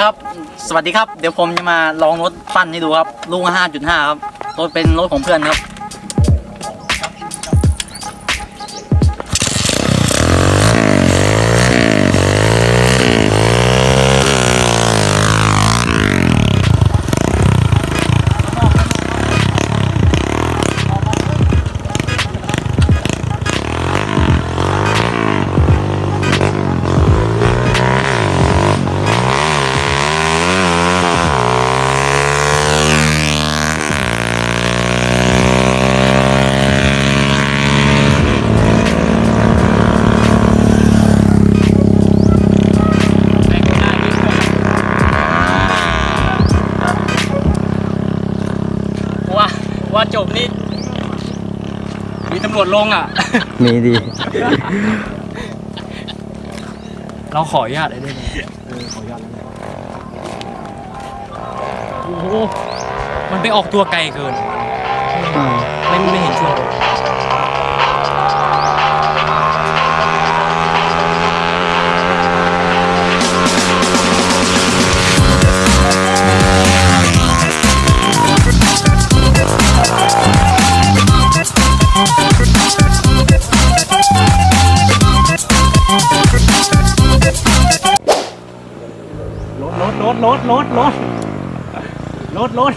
ครับ สวัสดีครับ เดี๋ยวผมจะมาลองรถปั้นให้ดูครับ ลูกห้าจุดห้าครับ รถเป็นรถของเพื่อนครับ ว่าว่าจบนี่มีตำรวจลงอะ มีดี เราขออนุญาตได้ไหมเออขออนุญาตได้ไหมโอ้โหมันไปออกตัวไกลเกิน ไม่ไม่เห็นช่วง รถรถรถรถรถรถ